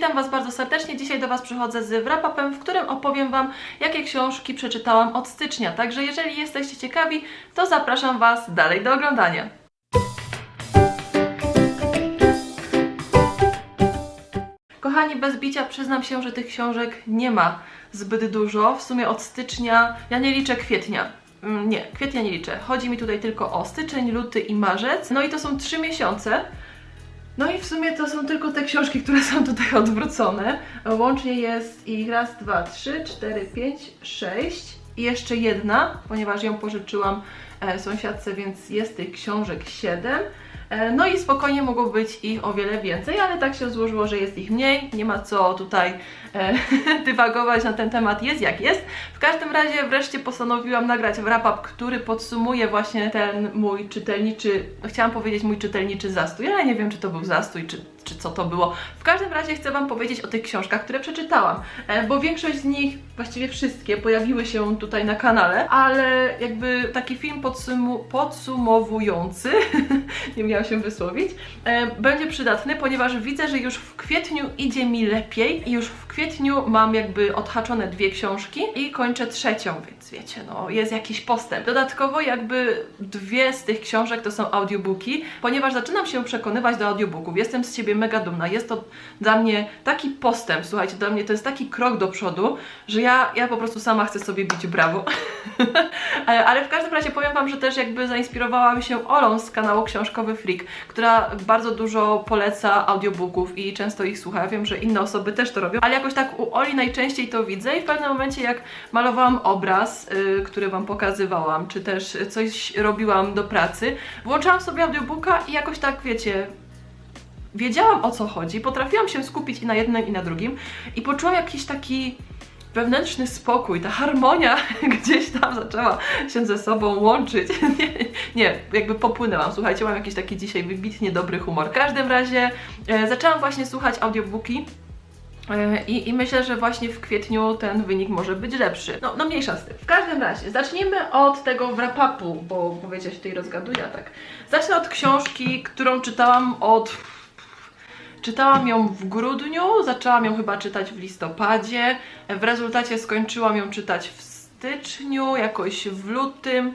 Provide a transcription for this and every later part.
witam Was bardzo serdecznie. Dzisiaj do Was przychodzę z wrap-upem, w którym opowiem Wam, jakie książki przeczytałam od stycznia. Także jeżeli jesteście ciekawi, to zapraszam Was dalej do oglądania. Kochani, bez bicia przyznam się, że tych książek nie ma zbyt dużo. W sumie od stycznia, ja nie liczę kwietnia. Mm, Nie, kwietnia nie liczę. Chodzi mi tutaj tylko o styczeń, luty i marzec. No i to są trzy miesiące. No i w sumie to są tylko te książki, które są tutaj odwrócone. Łącznie jest ich raz, dwa, trzy, cztery, pięć, sześć i jeszcze jedna, ponieważ ją pożyczyłam e, sąsiadce, więc jest tych książek siedem. E, No i spokojnie mogło być ich o wiele więcej, ale tak się złożyło, że jest ich mniej. Nie ma co tutaj e, dywagować na ten temat, jest jak jest. W każdym razie wreszcie postanowiłam nagrać wrap-up, który podsumuje właśnie ten mój czytelniczy, chciałam powiedzieć mój czytelniczy zastój, ale nie wiem, czy to był zastój, czy, czy co to było. W każdym razie chcę Wam powiedzieć o tych książkach, które przeczytałam, e, bo większość z nich, właściwie wszystkie, pojawiły się tutaj na kanale, ale jakby taki film podsumu podsumowujący, nie miałam się wysłowić, e, będzie przydatny, ponieważ widzę, że już w kwietniu idzie mi lepiej i już w kwietniu mam jakby odhaczone dwie książki i kończę trzecią, więc wiecie, no jest jakiś postęp. Dodatkowo jakby dwie z tych książek to są audiobooki, ponieważ zaczynam się przekonywać do audiobooków. Jestem z siebie mega dumna. Jest to dla mnie taki postęp, słuchajcie, dla mnie to jest taki krok do przodu, że ja, ja po prostu sama chcę sobie bić brawo. Ale w każdym razie powiem Wam, że też jakby zainspirowałam się Olą z kanału Książkowy Freak, która bardzo dużo poleca audiobooków i często ich słucha. Ja wiem, że inne osoby też to robią, ale jakoś tak u Oli najczęściej to widzę i w pewnym momencie jak malowałam obraz, yy, który Wam pokazywałam, czy też coś robiłam do pracy, włączałam sobie audiobooka i jakoś tak, wiecie, wiedziałam o co chodzi, potrafiłam się skupić i na jednym i na drugim i poczułam jakiś taki wewnętrzny spokój, ta harmonia gdzieś tam zaczęła się ze sobą łączyć. Nie, nie, jakby popłynęłam. Słuchajcie, mam jakiś taki dzisiaj wybitnie dobry humor. W każdym razie e, zaczęłam właśnie słuchać audiobooki. e, I, I myślę, że właśnie w kwietniu ten wynik może być lepszy. No, no mniejsza z tym. W każdym razie, zacznijmy od tego wrap-upu, bo powiecie, ja się tutaj rozgaduję, tak. Zacznę od książki, którą czytałam od Czytałam ją w grudniu, zaczęłam ją chyba czytać w listopadzie. W rezultacie skończyłam ją czytać w styczniu, jakoś w lutym.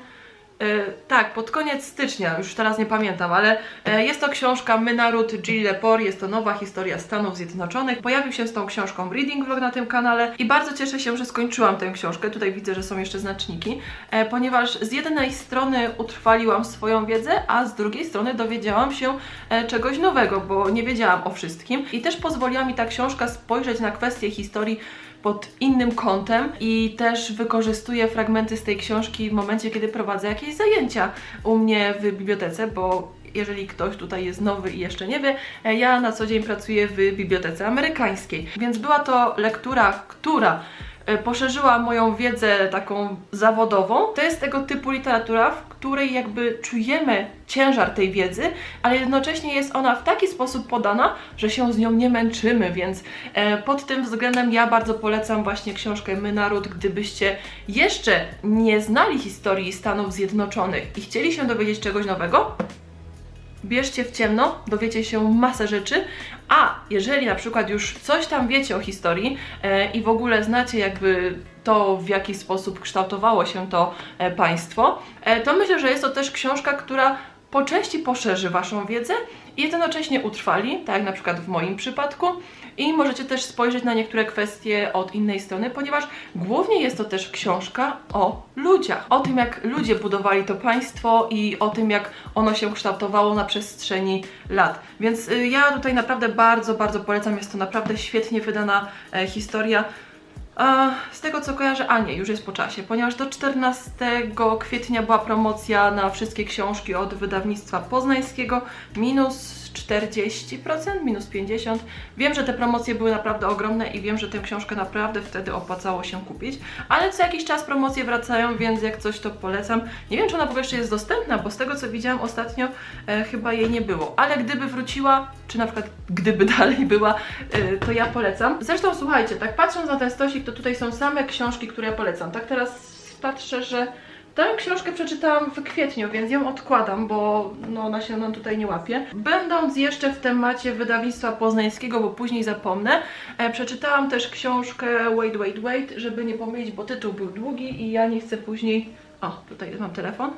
E, tak, pod koniec stycznia, już teraz nie pamiętam, ale e, jest to książka My Naród Jill Lepore, jest to nowa historia Stanów Zjednoczonych. Pojawił się z tą książką Reading Vlog na tym kanale i bardzo cieszę się, że skończyłam tę książkę. Tutaj widzę, że są jeszcze znaczniki, e, ponieważ z jednej strony utrwaliłam swoją wiedzę, a z drugiej strony dowiedziałam się czegoś nowego, bo nie wiedziałam o wszystkim i też pozwoliła mi ta książka spojrzeć na kwestie historii pod innym kątem i też wykorzystuję fragmenty z tej książki w momencie, kiedy prowadzę jakieś zajęcia u mnie w bibliotece, bo jeżeli ktoś tutaj jest nowy i jeszcze nie wie, ja na co dzień pracuję w bibliotece amerykańskiej, więc była to lektura, która poszerzyła moją wiedzę taką zawodową. To jest tego typu literatura, w której jakby czujemy ciężar tej wiedzy, ale jednocześnie jest ona w taki sposób podana, że się z nią nie męczymy, więc e, pod tym względem ja bardzo polecam właśnie książkę My Naród, gdybyście jeszcze nie znali historii Stanów Zjednoczonych i chcieli się dowiedzieć czegoś nowego, bierzcie w ciemno, dowiecie się masę rzeczy, a jeżeli na przykład już coś tam wiecie o historii e, i w ogóle znacie jakby to, w jaki sposób kształtowało się to e, państwo, e, to myślę, że jest to też książka, która po części poszerzy Waszą wiedzę i jednocześnie utrwali, tak jak na przykład w moim przypadku, i możecie też spojrzeć na niektóre kwestie od innej strony, ponieważ głównie jest to też książka o ludziach, o tym jak ludzie budowali to państwo i o tym jak ono się kształtowało na przestrzeni lat. Więc y, ja tutaj naprawdę bardzo, bardzo polecam, jest to naprawdę świetnie wydana e, historia. Z tego co kojarzę, a nie, już jest po czasie, ponieważ do 14 kwietnia była promocja na wszystkie książki od wydawnictwa poznańskiego minus 40%, minus 50%. Wiem, że te promocje były naprawdę ogromne i wiem, że tę książkę naprawdę wtedy opłacało się kupić, ale co jakiś czas promocje wracają, więc jak coś to polecam. Nie wiem, czy ona w ogóle jeszcze jest dostępna, bo z tego co widziałam ostatnio e, chyba jej nie było, ale gdyby wróciła, czy na przykład gdyby dalej była, e, to ja polecam. Zresztą słuchajcie, tak patrząc na ten stosik, to tutaj są same książki, które ja polecam. Tak teraz patrzę, że Tę książkę przeczytałam w kwietniu, więc ją odkładam, bo no, ona się nam tutaj nie łapie. Będąc jeszcze w temacie wydawnictwa poznańskiego, bo później zapomnę, e, przeczytałam też książkę Wait, Wait, Wait, żeby nie pomylić, bo tytuł był długi i ja nie chcę później... O, tutaj mam telefon.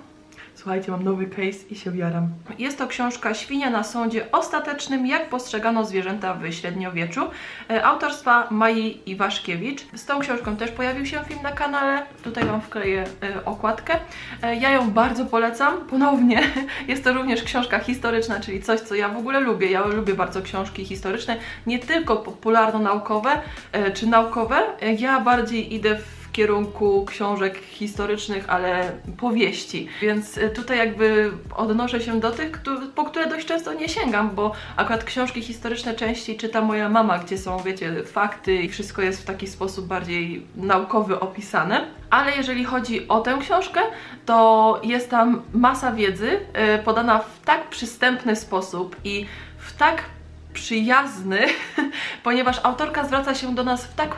Słuchajcie, mam nowy case i się jaram. Jest to książka Świnia na sądzie ostatecznym, jak postrzegano zwierzęta w średniowieczu, e, autorstwa Mai Iwaszkiewicz. Z tą książką też pojawił się film na kanale, tutaj Wam wkleję e, okładkę. E, Ja ją bardzo polecam, ponownie. Jest to również książka historyczna, czyli coś, co ja w ogóle lubię. Ja lubię bardzo książki historyczne, nie tylko popularno-naukowe czy naukowe. Ja bardziej idę w kierunku książek historycznych, ale powieści. Więc y, tutaj jakby odnoszę się do tych, po które dość często nie sięgam, bo akurat książki historyczne częściej czyta moja mama, gdzie są, wiecie, fakty i wszystko jest w taki sposób bardziej naukowy opisane. Ale jeżeli chodzi o tę książkę, to jest tam masa wiedzy y, podana w tak przystępny sposób i w tak przyjazny, ponieważ autorka zwraca się do nas w tak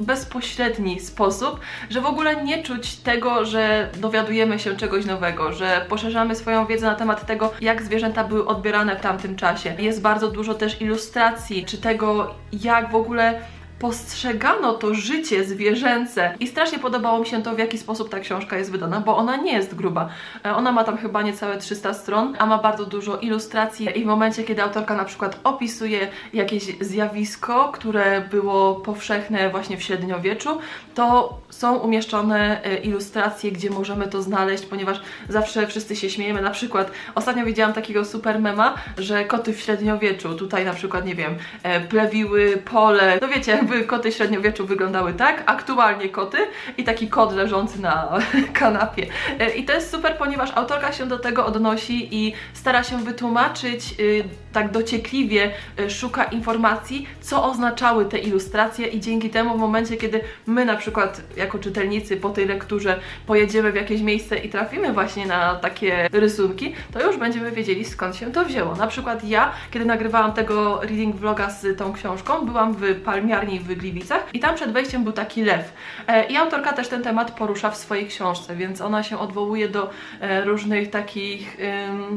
bezpośredni sposób, że w ogóle nie czuć tego, że dowiadujemy się czegoś nowego, że poszerzamy swoją wiedzę na temat tego, jak zwierzęta były odbierane w tamtym czasie. Jest bardzo dużo też ilustracji, czy tego, jak w ogóle postrzegano to życie zwierzęce i strasznie podobało mi się to, w jaki sposób ta książka jest wydana, bo ona nie jest gruba. E, Ona ma tam chyba niecałe 300 stron, a ma bardzo dużo ilustracji i w momencie, kiedy autorka na przykład opisuje jakieś zjawisko, które było powszechne właśnie w średniowieczu, to są umieszczone e, ilustracje, gdzie możemy to znaleźć, ponieważ zawsze wszyscy się śmiejemy. Na przykład ostatnio widziałam takiego super mema, że koty w średniowieczu, tutaj na przykład, nie wiem, e, plewiły pole. No wiecie, jakby koty w średniowieczu wyglądały tak, aktualnie koty i taki kot leżący na kanapie. E, I to jest super, ponieważ autorka się do tego odnosi i stara się wytłumaczyć y, tak dociekliwie, y, szuka informacji, co oznaczały te ilustracje i dzięki temu w momencie, kiedy my na przykład jako czytelnicy po tej lekturze pojedziemy w jakieś miejsce i trafimy właśnie na takie rysunki, to już będziemy wiedzieli skąd się to wzięło. Na przykład ja, kiedy nagrywałam tego reading vloga z tą książką, byłam w palmiarni w Gliwicach i tam przed wejściem był taki lew. E, I autorka też ten temat porusza w swojej książce, więc ona się odwołuje do e, różnych takich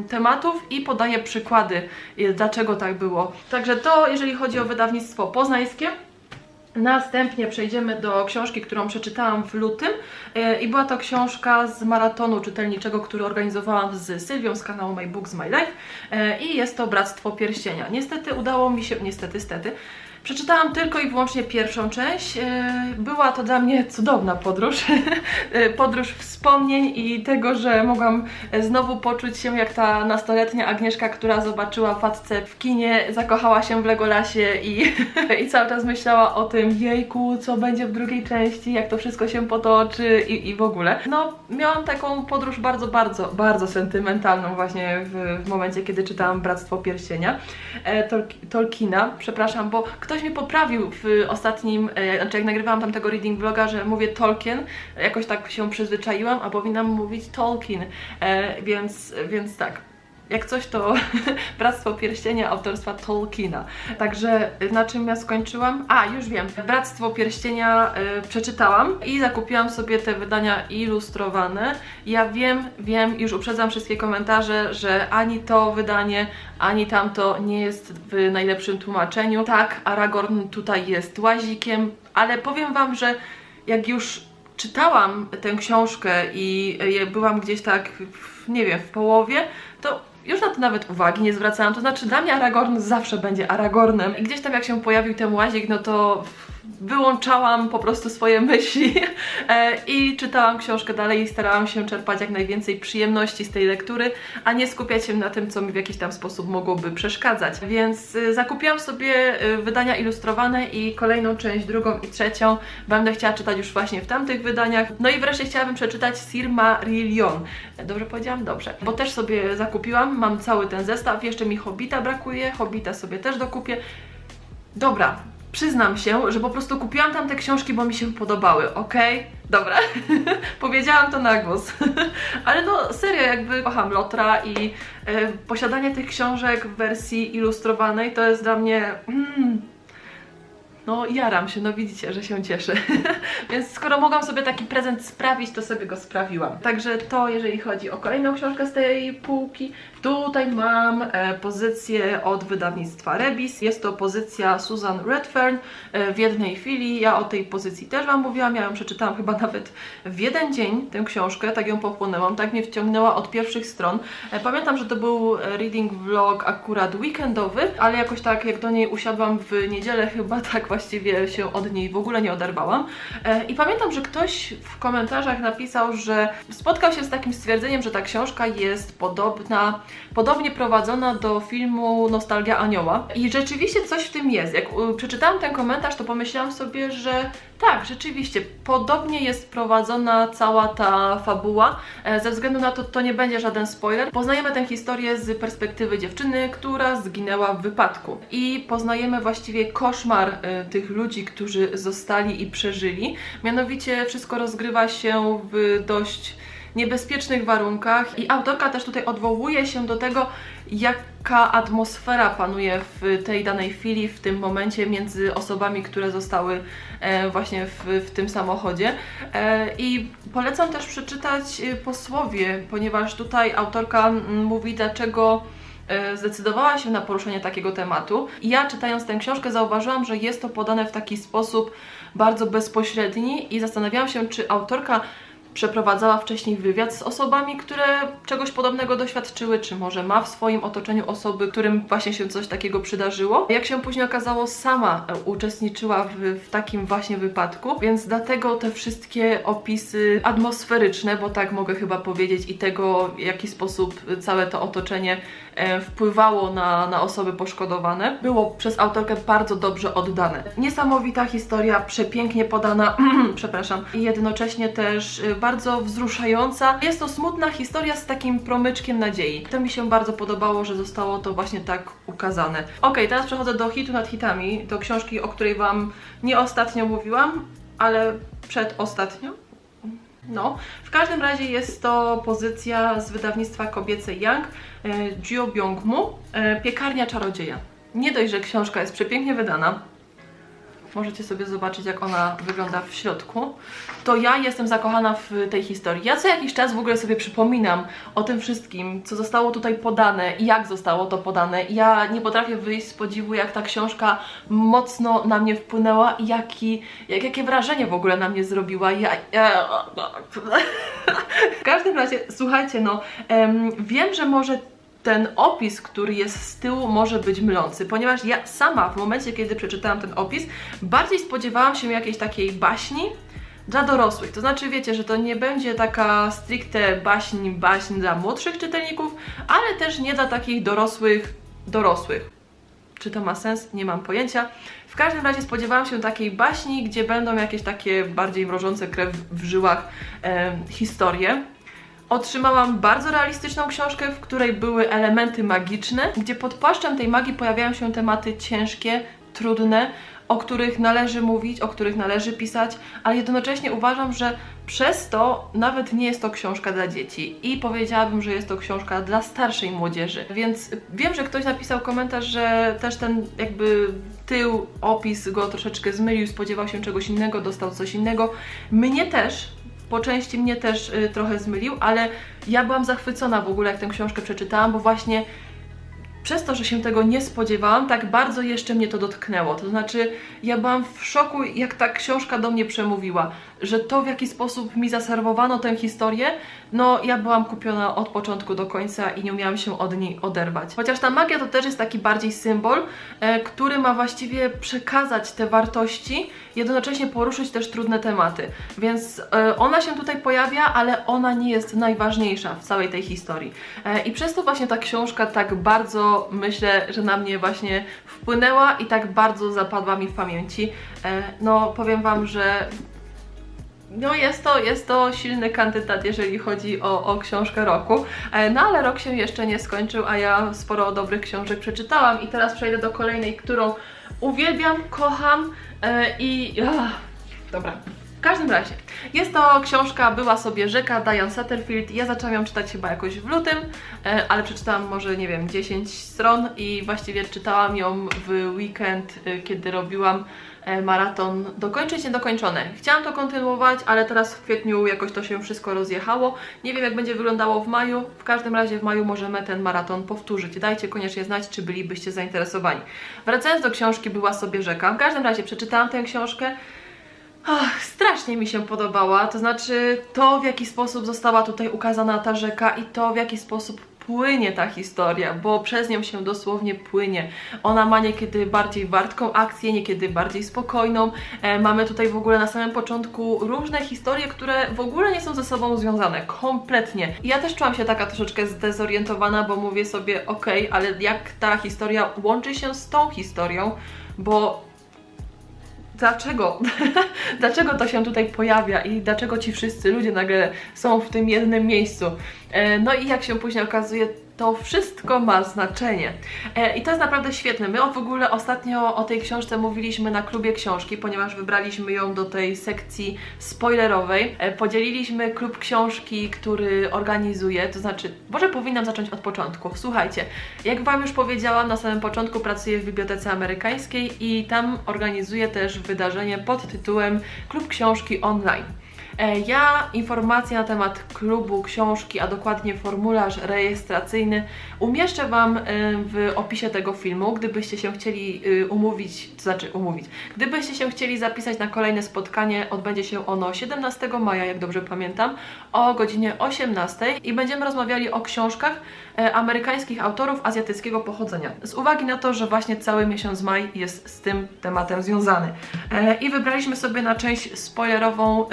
tematów i podaje przykłady, e, dlaczego tak było. Także to, jeżeli chodzi o wydawnictwo poznańskie. Następnie przejdziemy do książki, którą przeczytałam w lutym e, i była to książka z maratonu czytelniczego, który organizowałam z Sylwią z kanału My Books My Life e, i jest to Bractwo Pierścienia. Niestety udało mi się, niestety, stety, Przeczytałam tylko i wyłącznie pierwszą część. E, Była to dla mnie cudowna podróż. E, podróż wspomnień i tego, że mogłam e, znowu poczuć się jak ta nastoletnia Agnieszka, która zobaczyła facce w kinie, zakochała się w Legolasie i, i cały czas myślała o tym, jejku, co będzie w drugiej części, jak to wszystko się potoczy i, i w ogóle. No, miałam taką podróż bardzo, bardzo, bardzo sentymentalną właśnie w, w momencie, kiedy czytałam Bractwo Pierścienia e, Tol Tolkiena. Przepraszam, bo ktoś mnie poprawił w ostatnim, e, znaczy jak nagrywałam tamtego reading vloga, że mówię Tolkien, jakoś tak się przyzwyczaiłam, a powinnam mówić Tolkien, e, więc, więc tak. Jak coś to Bractwo Pierścienia autorstwa Tolkiena. Także na czym ja skończyłam? A, już wiem. Bractwo Pierścienia e, przeczytałam i zakupiłam sobie te wydania ilustrowane. Ja wiem, wiem, już uprzedzam wszystkie komentarze, że ani to wydanie, ani tamto nie jest w najlepszym tłumaczeniu. Tak, Aragorn tutaj jest łazikiem, ale powiem Wam, że jak już czytałam tę książkę i e, byłam gdzieś tak, w, nie wiem, w połowie, to już na to nawet uwagi nie zwracałam. To znaczy, dla mnie Aragorn zawsze będzie Aragornem. I gdzieś tam, jak się pojawił ten łazik, no to wyłączałam po prostu swoje myśli e, i czytałam książkę dalej i starałam się czerpać jak najwięcej przyjemności z tej lektury, a nie skupiać się na tym, co mi w jakiś tam sposób mogłoby przeszkadzać. Więc y, zakupiłam sobie y, wydania ilustrowane i kolejną część, drugą i trzecią będę chciała czytać już właśnie w tamtych wydaniach. No i wreszcie chciałabym przeczytać Silmarillion. Dobrze powiedziałam? Dobrze. Bo też sobie zakupiłam, mam cały ten zestaw, jeszcze mi Hobbita brakuje, Hobbita sobie też dokupię. Dobra, przyznam się, że po prostu kupiłam tam te książki, bo mi się podobały, okej? Dobra, powiedziałam to na głos. Ale no serio, jakby kocham Lotra i e, posiadanie tych książek w wersji ilustrowanej to jest dla mnie... Mm, no jaram się, no widzicie, że się cieszę. Więc skoro mogłam sobie taki prezent sprawić, to sobie go sprawiłam. Także to, jeżeli chodzi o kolejną książkę z tej półki. Tutaj mam e, pozycję od wydawnictwa Rebis. Jest to pozycja Susan Redfern e, w jednej chwili. Ja o tej pozycji też Wam mówiłam. Ja ją przeczytałam chyba nawet w jeden dzień, tę książkę. Tak ją pochłonęłam, tak mnie wciągnęła od pierwszych stron. E, pamiętam, że to był reading vlog akurat weekendowy, ale jakoś tak jak do niej usiadłam w niedzielę, chyba tak właściwie się od niej w ogóle nie oderwałam. E, I pamiętam, że ktoś w komentarzach napisał, że spotkał się z takim stwierdzeniem, że ta książka jest podobna, podobnie prowadzona do filmu Nostalgia Anioła. I rzeczywiście coś w tym jest. Jak u, przeczytałam ten komentarz, to pomyślałam sobie, że tak, rzeczywiście, podobnie jest prowadzona cała ta fabuła. E, Ze względu na to, to nie będzie żaden spoiler. Poznajemy tę historię z perspektywy dziewczyny, która zginęła w wypadku. I poznajemy właściwie koszmar e, tych ludzi, którzy zostali i przeżyli. Mianowicie wszystko rozgrywa się w dość niebezpiecznych warunkach i autorka też tutaj odwołuje się do tego, jaka atmosfera panuje w tej danej chwili, w tym momencie między osobami, które zostały e, właśnie w, w tym samochodzie. E, I polecam też przeczytać e, posłowie, ponieważ tutaj autorka mówi, dlaczego zdecydowała się na poruszenie takiego tematu. Ja czytając tę książkę zauważyłam, że jest to podane w taki sposób bardzo bezpośredni i zastanawiałam się, czy autorka przeprowadzała wcześniej wywiad z osobami, które czegoś podobnego doświadczyły, czy może ma w swoim otoczeniu osoby, którym właśnie się coś takiego przydarzyło. Jak się później okazało, sama e, uczestniczyła w, w takim właśnie wypadku, więc dlatego te wszystkie opisy atmosferyczne, bo tak mogę chyba powiedzieć, i tego, w jaki sposób całe to otoczenie e, wpływało na, na osoby poszkodowane, było przez autorkę bardzo dobrze oddane. Niesamowita historia, przepięknie podana, przepraszam, i jednocześnie też y, bardzo wzruszająca. Jest to smutna historia z takim promyczkiem nadziei. To mi się bardzo podobało, że zostało to właśnie tak ukazane. Ok, teraz przechodzę do hitu nad hitami, do książki, o której Wam nie ostatnio mówiłam, ale przedostatnio. No, w każdym razie jest to pozycja z wydawnictwa kobiece Young, e, Jio Byung-mu, e, Piekarnia Czarodzieja. Nie dość, że książka jest przepięknie wydana, możecie sobie zobaczyć jak ona wygląda w środku, to ja jestem zakochana w tej historii. Ja co jakiś czas w ogóle sobie przypominam o tym wszystkim, co zostało tutaj podane i jak zostało to podane. Ja nie potrafię wyjść z podziwu, jak ta książka mocno na mnie wpłynęła i jaki, jak, jakie wrażenie w ogóle na mnie zrobiła. Ja, ja... W każdym razie, słuchajcie, no, em, wiem, że może ten opis, który jest z tyłu, może być mylący, ponieważ ja sama w momencie, kiedy przeczytałam ten opis, bardziej spodziewałam się jakiejś takiej baśni dla dorosłych. To znaczy, wiecie, że to nie będzie taka stricte baśń, baśń dla młodszych czytelników, ale też nie dla takich dorosłych, dorosłych. Czy to ma sens? Nie mam pojęcia. W każdym razie spodziewałam się takiej baśni, gdzie będą jakieś takie bardziej mrożące krew w żyłach e, historie. Otrzymałam bardzo realistyczną książkę, w której były elementy magiczne, gdzie pod płaszczem tej magii pojawiają się tematy ciężkie, trudne, o których należy mówić, o których należy pisać, ale jednocześnie uważam, że przez to nawet nie jest to książka dla dzieci i powiedziałabym, że jest to książka dla starszej młodzieży. Więc wiem, że ktoś napisał komentarz, że też ten jakby tył, opis go troszeczkę zmylił, spodziewał się czegoś innego, dostał coś innego. Mnie też, po części mnie też y, trochę zmylił, ale ja byłam zachwycona w ogóle, jak tę książkę przeczytałam, bo właśnie przez to, że się tego nie spodziewałam, tak bardzo jeszcze mnie to dotknęło. To znaczy, ja byłam w szoku, jak ta książka do mnie przemówiła, że to w jaki sposób mi zaserwowano tę historię, no ja byłam kupiona od początku do końca i nie umiałam się od niej oderwać. Chociaż ta magia to też jest taki bardziej symbol, e, który ma właściwie przekazać te wartości, jednocześnie poruszyć też trudne tematy. Więc e, ona się tutaj pojawia, ale ona nie jest najważniejsza w całej tej historii. E, I przez to właśnie ta książka tak bardzo myślę, że na mnie właśnie wpłynęła i tak bardzo zapadła mi w pamięci. E, no powiem Wam, że no jest to, jest to silny kandydat, jeżeli chodzi o, o książkę roku. E, No ale rok się jeszcze nie skończył, a ja sporo dobrych książek przeczytałam i teraz przejdę do kolejnej, którą uwielbiam, kocham e, i... Ach, dobra. Każdym razie, jest to książka Była sobie rzeka Diane Satterfield. Ja zaczęłam ją czytać chyba jakoś w lutym, e, ale przeczytałam może, nie wiem, 10 stron i właściwie czytałam ją w weekend, e, kiedy robiłam e, maraton Dokończyć Niedokończone. Chciałam to kontynuować, ale teraz w kwietniu jakoś to się wszystko rozjechało. Nie wiem jak będzie wyglądało w maju, w każdym razie w maju możemy ten maraton powtórzyć. Dajcie koniecznie znać, czy bylibyście zainteresowani. Wracając do książki Była sobie rzeka, w każdym razie przeczytałam tę książkę. Ach, strasznie mi się podobała, to znaczy to w jaki sposób została tutaj ukazana ta rzeka i to w jaki sposób płynie ta historia, bo przez nią się dosłownie płynie. Ona ma niekiedy bardziej wartką akcję, niekiedy bardziej spokojną. E, mamy tutaj w ogóle na samym początku różne historie, które w ogóle nie są ze sobą związane, kompletnie. I ja też czułam się taka troszeczkę zdezorientowana, bo mówię sobie, okej, ale jak ta historia łączy się z tą historią, bo dlaczego? dlaczego to się tutaj pojawia i dlaczego ci wszyscy ludzie nagle są w tym jednym miejscu? E, No i jak się później okazuje, to wszystko ma znaczenie. E, I to jest naprawdę świetne. My w ogóle ostatnio o tej książce mówiliśmy na klubie książki, ponieważ wybraliśmy ją do tej sekcji spoilerowej. E, Podzieliliśmy klub książki, który organizuje, to znaczy, może powinnam zacząć od początku. Słuchajcie, jak Wam już powiedziałam, na samym początku pracuję w Bibliotece Amerykańskiej i tam organizuję też wydarzenie pod tytułem Klub Książki Online. E, Ja informacje na temat klubu książki, a dokładnie formularz rejestracyjny umieszczę Wam e, w opisie tego filmu, gdybyście się chcieli e, umówić, to znaczy umówić, gdybyście się chcieli zapisać na kolejne spotkanie, odbędzie się ono 17 maja, jak dobrze pamiętam, o godzinie 18 i będziemy rozmawiali o książkach amerykańskich autorów azjatyckiego pochodzenia. Z uwagi na to, że właśnie cały miesiąc maj jest z tym tematem związany. E, I wybraliśmy sobie na część spoilerową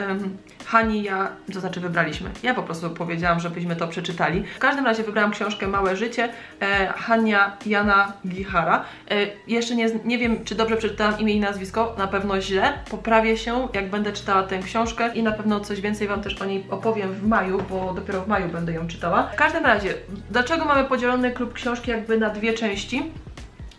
Hani, ja, to znaczy wybraliśmy. Ja po prostu powiedziałam, żebyśmy to przeczytali. W każdym razie wybrałam książkę Małe Życie e, Hania Jana Gihara. E, jeszcze nie, nie wiem, czy dobrze przeczytałam imię i nazwisko, na pewno źle. Poprawię się, jak będę czytała tę książkę i na pewno coś więcej Wam też o niej opowiem w maju, bo dopiero w maju będę ją czytała. W każdym razie, dlaczego mamy podzielony klub książki jakby na dwie części?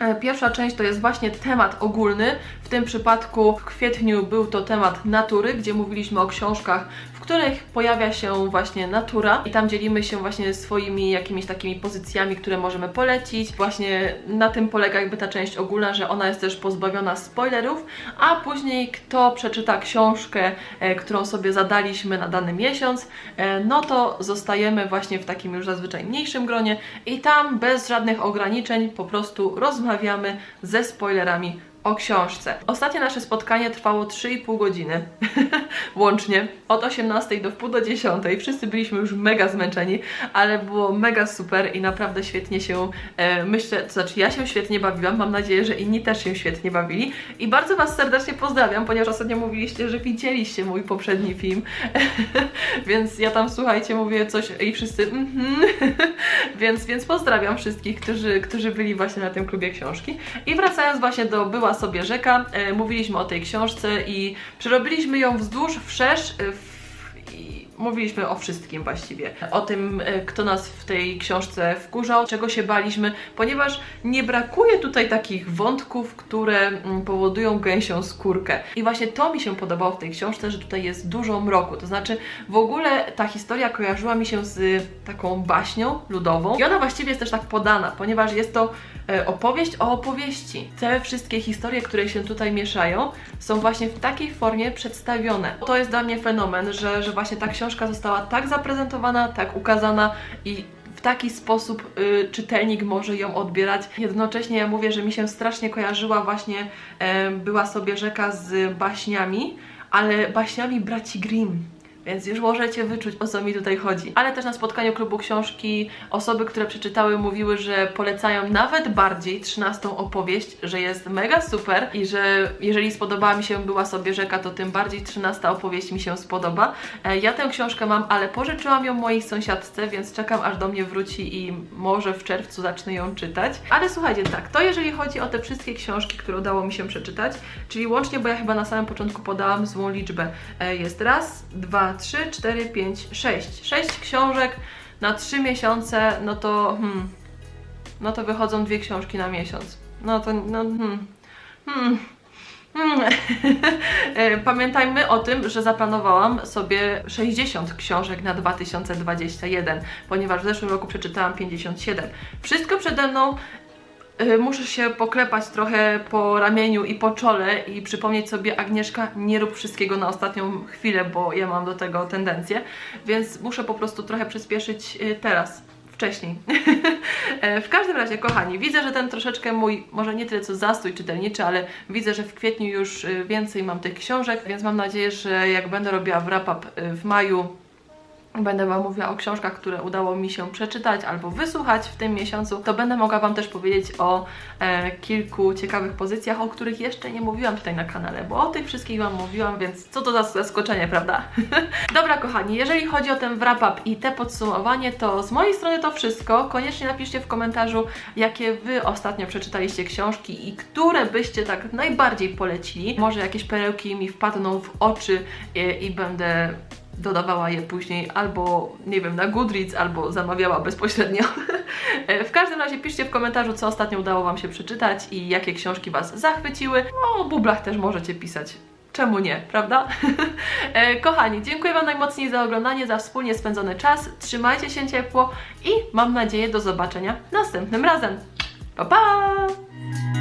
E, Pierwsza część to jest właśnie temat ogólny. W tym przypadku w kwietniu był to temat natury, gdzie mówiliśmy o książkach, których pojawia się właśnie natura i tam dzielimy się właśnie swoimi jakimiś takimi pozycjami, które możemy polecić. Właśnie na tym polega jakby ta część ogólna, że ona jest też pozbawiona spoilerów, a później kto przeczyta książkę, e, którą sobie zadaliśmy na dany miesiąc, e, no to zostajemy właśnie w takim już zazwyczaj mniejszym gronie i tam bez żadnych ograniczeń po prostu rozmawiamy ze spoilerami o książce. Ostatnie nasze spotkanie trwało 3,5 godziny łącznie, od 18 do wpół do 10. Wszyscy byliśmy już mega zmęczeni, ale było mega super i naprawdę świetnie się, e, myślę, to znaczy ja się świetnie bawiłam, mam nadzieję, że inni też się świetnie bawili i bardzo Was serdecznie pozdrawiam, ponieważ ostatnio mówiliście, że widzieliście mój poprzedni film, więc ja tam, słuchajcie, mówię coś i wszyscy mhm, więc, więc pozdrawiam wszystkich, którzy, którzy byli właśnie na tym klubie książki. I wracając właśnie do Była sobie rzeka, e, mówiliśmy o tej książce i przerobiliśmy ją wzdłuż, wszerz, e, w, mówiliśmy o wszystkim właściwie. O tym, e, kto nas w tej książce wkurzał, czego się baliśmy, ponieważ nie brakuje tutaj takich wątków, które mm, powodują gęsią skórkę. I właśnie to mi się podobało w tej książce, że tutaj jest dużo mroku. To znaczy, w ogóle ta historia kojarzyła mi się z taką baśnią ludową. I ona właściwie jest też tak podana, ponieważ jest to e, opowieść o opowieści. Te wszystkie historie, które się tutaj mieszają, są właśnie w takiej formie przedstawione. To jest dla mnie fenomen, że, że właśnie ta książka została tak zaprezentowana, tak ukazana i w taki sposób y, czytelnik może ją odbierać. Jednocześnie ja mówię, że mi się strasznie kojarzyła właśnie, e, była sobie rzeka z baśniami, ale baśniami braci Grimm. Więc już możecie wyczuć, o co mi tutaj chodzi. Ale też na spotkaniu klubu książki osoby, które przeczytały, mówiły, że polecają nawet bardziej 13 opowieść, że jest mega super i że jeżeli spodobała mi się Była sobie rzeka, to tym bardziej 13 opowieść mi się spodoba. E, Ja tę książkę mam, ale pożyczyłam ją mojej sąsiadce, więc czekam aż do mnie wróci i może w czerwcu zacznę ją czytać. Ale słuchajcie, tak, to jeżeli chodzi o te wszystkie książki, które udało mi się przeczytać, czyli łącznie, bo ja chyba na samym początku podałam złą liczbę. E, Jest raz, dwa, trzy, cztery, pięć, sześć. Sześć książek na trzy miesiące, no to hmm, no to wychodzą dwie książki na miesiąc. No to, no hmm, hmm. Mm. E, Pamiętajmy o tym, że zaplanowałam sobie 60 książek na 2021, ponieważ w zeszłym roku przeczytałam 57. Wszystko przede mną. E, Muszę się poklepać trochę po ramieniu i po czole i przypomnieć sobie, Agnieszka, nie rób wszystkiego na ostatnią chwilę, bo ja mam do tego tendencję, więc muszę po prostu trochę przyspieszyć e, teraz, wcześniej. E, w każdym razie, kochani, widzę, że ten troszeczkę mój, może nie tyle co zastój czytelniczy, ale widzę, że w kwietniu już e, więcej mam tych książek, więc mam nadzieję, że jak będę robiła wrap-up w maju, Będę Wam mówiła o książkach, które udało mi się przeczytać albo wysłuchać w tym miesiącu, to będę mogła Wam też powiedzieć o e, kilku ciekawych pozycjach, o których jeszcze nie mówiłam tutaj na kanale, bo o tych wszystkich Wam mówiłam, więc co to za zaskoczenie, prawda? Dobra, kochani, jeżeli chodzi o ten wrap-up i te podsumowanie, to z mojej strony to wszystko. Koniecznie napiszcie w komentarzu, jakie Wy ostatnio przeczytaliście książki i które byście tak najbardziej polecili. Może jakieś perełki mi wpadną w oczy i, i będę dodawała je później albo, nie wiem, na Goodreads, albo zamawiała bezpośrednio. W każdym razie piszcie w komentarzu, co ostatnio udało Wam się przeczytać i jakie książki Was zachwyciły. No, o bublach też możecie pisać. Czemu nie, prawda? E, Kochani, dziękuję Wam najmocniej za oglądanie, za wspólnie spędzony czas. Trzymajcie się ciepło i mam nadzieję do zobaczenia następnym razem. Pa, pa!